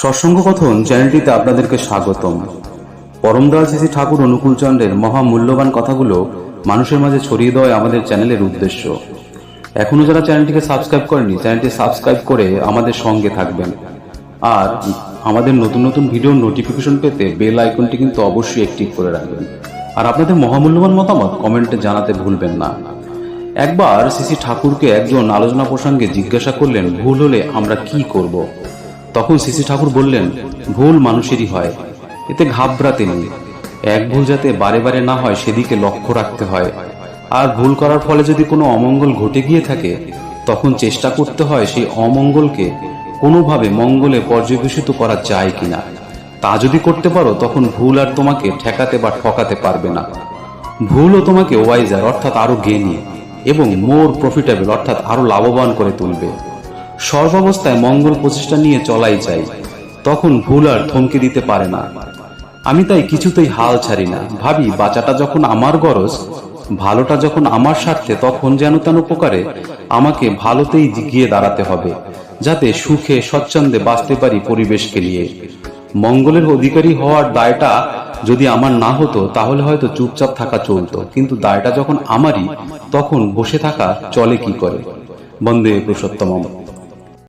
সৎসঙ্গ কথন চ্যানেলটিতে আপনাদেরকে স্বাগতম। পরমদয়াল শ্রী ঠাকুর অনুকূলচন্দ্রের মহা মূল্যবান কথাগুলো মানুষের মাঝে ছড়িয়ে দেওয়াই আমাদের চ্যানেলের উদ্দেশ্য। এখনও যারা চ্যানেলটিকে সাবস্ক্রাইব করেনি চ্যানেলটি সাবস্ক্রাইব করে আমাদের সঙ্গে থাকবেন। আর আমাদের নতুন নতুন ভিডিওর নোটিফিকেশন পেতে বেল আইকনটি কিন্তু অবশ্যই অ্যাক্টিভ করে রাখবেন। আর আপনাদের মহামূল্যবান মতামত কমেন্টে জানাতে ভুলবেন না। একবার শ্রী ঠাকুরকে একজন আলোচনা প্রসঙ্গে জিজ্ঞাসা করলেন, ভুল হলে আমরা কি করব? তখন শ্রী ঠাকুর বললেন, ভুল মানুষেরই হয়। এতে ঘাবড়াতে নেই। এক ভুল যাতে বারে বারে না হয়, সেদিকে লক্ষ্য রাখতে হয়। আর ভুল করার ফলে যদি কোনো অমঙ্গল ঘটে গিয়ে থাকে, তখন চেষ্টা করতে হয় সেই অমঙ্গলকে কোনোভাবে মঙ্গলে পর্যবেসিত করা যায় কিনা। তা যদি করতে পারো, তখন ভুল আর তোমাকে ঠেকাতে বা ঠকাতে পারবে না। ভুলও তোমাকে ওয়াইজার, অর্থাৎ আরও জ্ঞানী, এবং মোর প্রফিটেবল, অর্থাৎ আরও লাভবান করে তুলবে। সর্বাবস্থায় মঙ্গল প্রচেষ্টা নিয়ে চলাই চাই তখন ভুল আর থমকে দিতে পারে না। আমি তাই কিছুতেই হাল ছাড়ি না। ভাবি, বাঁচাটা যখন আমার গরজ, ভালোটা যখন আমার স্বার্থে, তখন যেন তেন উপকারে আমাকে ভালোতেই গিয়ে দাঁড়াতে হবে, যাতে সুখে, স্বচ্ছন্দে বাঁচতে পারি পরিবেশকে নিয়ে। মঙ্গলের অধিকারী হওয়ার দায়টা যদি আমার না হতো, তাহলে হয়তো চুপচাপ থাকা চলতো, কিন্তু দায়টা যখন আমারই, তখন বসে থাকা চলে কি করে? বন্দে পুরুষোত্তম